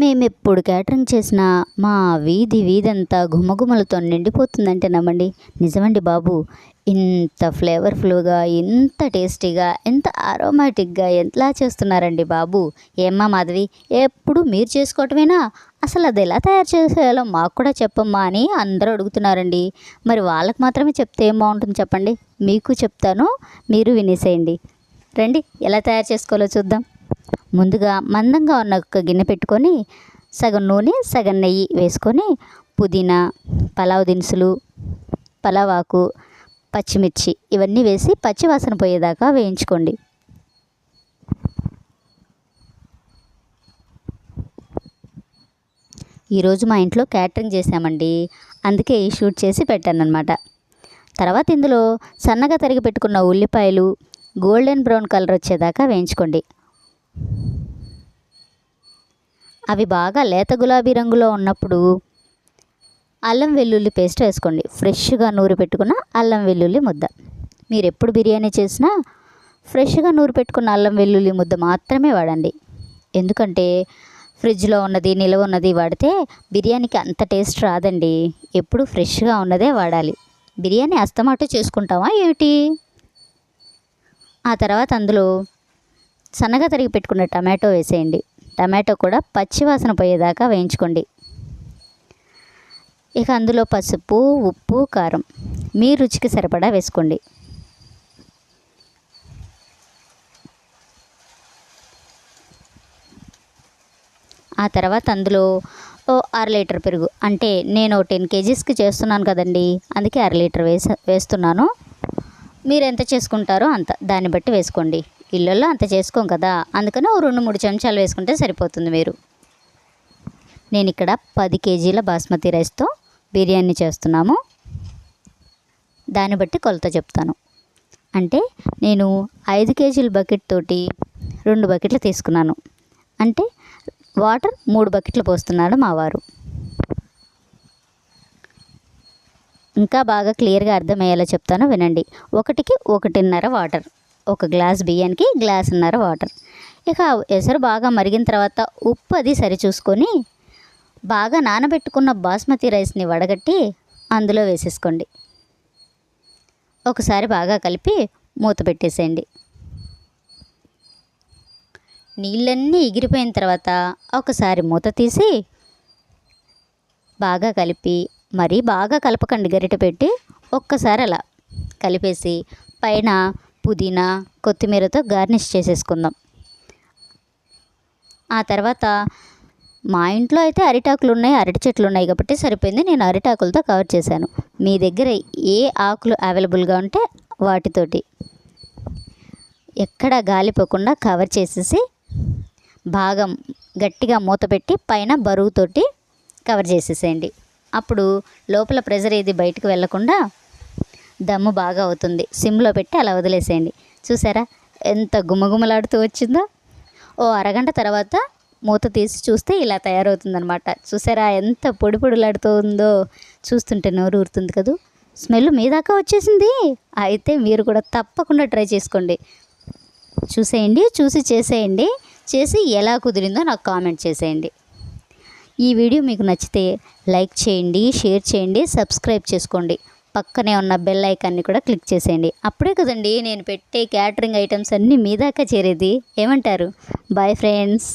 మేము ఎప్పుడు క్యాటరింగ్ చేసినా మా వీధి వీధంతా ఘుమఘుమలతో నిండిపోతుందంటే నమ్మండి. నిజమండి బాబు ఇంత ఫ్లేవర్ఫుల్గా ఇంత టేస్టీగా ఎంత అరోమాటిక్గా ఎంతలా చేస్తున్నారండి బాబు? ఏమ్మా మాధవి ఎప్పుడు మీరు చేసుకోవటమేనా? అసలు అది ఎలా తయారు చేసేయాలో మాకు కూడా చెప్పమ్మా అని అందరూ అడుగుతున్నారండి. మరి వాళ్ళకి మాత్రమే చెప్తే ఏం బాగుంటుంది చెప్పండి. మీకు చెప్తాను మీరు వినేసేయండి. రండి ఎలా తయారు చేసుకోవాలో చూద్దాం. ముందుగా మందంగా ఉన్న ఒక గిన్నె పెట్టుకొని సగం నూనె సగం నెయ్యి వేసుకొని పుదీనా పలావ్ దినుసులు పలావ్ ఆకు పచ్చిమిర్చి ఇవన్నీ వేసి పచ్చివాసన పోయేదాకా వేయించుకోండి. ఈరోజు మా ఇంట్లో క్యాటరింగ్ చేశామండి. అందుకే ఈ షూట్ చేసి పెట్టాను తర్వాత ఇందులో సన్నగా తరిగి పెట్టుకున్న ఉల్లిపాయలు గోల్డెన్ బ్రౌన్ కలర్ వచ్చేదాకా వేయించుకోండి. అవి బాగా లేత గులాబీ రంగులో ఉన్నప్పుడు అల్లం వెల్లుల్లి పేస్ట్ వేసుకోండి. ఫ్రెష్గా నూరి పెట్టుకున్న అల్లం వెల్లుల్లి ముద్ద. మీరు ఎప్పుడు బిర్యానీ చేసినా ఫ్రెష్గా నూరి పెట్టుకున్న అల్లం వెల్లుల్లి ముద్ద మాత్రమే వాడండి. ఎందుకంటే ఫ్రిడ్జ్లో ఉన్నది నిల్వ ఉన్నది వాడితే బిర్యానీకి అంత టేస్ట్ రాదండి. ఎప్పుడు ఫ్రెష్గా ఉన్నదే వాడాలి. బిర్యానీ అస్తమాట చేసుకుంటామా ఏమిటి? ఆ తర్వాత అందులో సన్నగా తరిగి పెట్టుకున్న టమాటో వేసేయండి. టమాటో కూడా పచ్చివాసన పోయేదాకా వేయించుకోండి. ఇక అందులో పసుపు ఉప్పు కారం. మీ రుచికి సరిపడా వేసుకోండి. ఆ తర్వాత అందులో ఓ అర లీటర్ పెరుగు. అంటే నేను టెన్ కేజీస్కి చేస్తున్నాను కదండి అందుకే అర లీటర్ వేస వేస్తున్నాను. మీరు ఎంత చేసుకుంటారో అంత. దాన్ని బట్టి వేసుకోండి. ఇళ్ళల్లో అంత చేసుకోం కదా. అందుకని ఓ రెండు మూడు చెంచాలు వేసుకుంటే సరిపోతుంది మీరు నేను ఇక్కడ పది కేజీల బాస్మతి రైస్తో బిర్యానీ చేస్తున్నాము. దాన్ని బట్టి కొలత చెప్తాను. అంటే నేను ఐదు కేజీల బకెట్ తోటి రెండు బకెట్లు తీసుకున్నాను. అంటే వాటర్ మూడు బకెట్లు పోస్తున్నాడు మావారు ఇంకా బాగా క్లియర్గా అర్థమయ్యేలా చెప్తాను వినండి. ఒకటికి ఒకటిన్నర వాటర్. ఒక గ్లాస్ బియ్యానికి గ్లాసున్నర వాటర్. ఇక ఎసరు బాగా మరిగిన తర్వాత ఉప్పు అది సరిచూసుకొని బాగా నానబెట్టుకున్న బాస్మతి రైస్ని వడగట్టి అందులో వేసేసుకోండి. ఒకసారి బాగా కలిపి మూత పెట్టేసేయండి. నీళ్ళన్నీ ఎగిరిపోయిన తర్వాత ఒకసారి మూత తీసి బాగా కలిపి మరీ బాగా కలపకండి గరిటె పెట్టి ఒక్కసారి అలా కలిపేసి పైన పుదీనా కొత్తిమీరతో గార్నిష్ చేసేసుకుందాం. ఆ తర్వాత మా ఇంట్లో అయితే అరిటాకులు ఉన్నాయి అరటి చెట్లు ఉన్నాయి కాబట్టి సరిపోయింది. నేను అరిటాకులతో కవర్ చేశాను. మీ దగ్గర ఏ ఆకులు అవైలబుల్గా ఉంటే వాటితోటి ఎక్కడ గాలిపోకుండా కవర్ చేసేసి భాగం గట్టిగా మూత పెట్టి పైన బరువుతోటి కవర్ చేసేసేయండి. అప్పుడు లోపల ప్రెజర్ ఏది బయటకు వెళ్ళకుండా దమ్ము బాగా అవుతుంది సిమ్లో పెట్టి అలా వదిలేసేయండి. చూసారా? ఎంత గుమగుమలాడుతూ వచ్చిందో. ఓ అరగంట తర్వాత మూత తీసి చూస్తే ఇలా తయారవుతుందనమాట చూసారా? ఎంత పొడి పొడిలాడుతుందో చూస్తుంటే నోరు ఊరుతుంది కదూ. స్మెల్ మీ దాకా వచ్చేసింది. అయితే మీరు కూడా తప్పకుండా ట్రై చేసుకోండి. చూసేయండి చూసి చేసేయండి. చేసి ఎలా కుదిరిందో నాకు కామెంట్ చేసేయండి. ఈ వీడియో మీకు నచ్చితే లైక్ చేయండి షేర్ చేయండి సబ్స్క్రైబ్ చేసుకోండి. పక్కనే ఉన్న బెల్ ఐకాన్ని కూడా క్లిక్ చేసేయండి. అప్పుడే కదండి నేను పెట్టే క్యాటరింగ్ ఐటమ్స్ అన్నీ మీ దాకా చేరేది. ఏమంటారు? Bye friends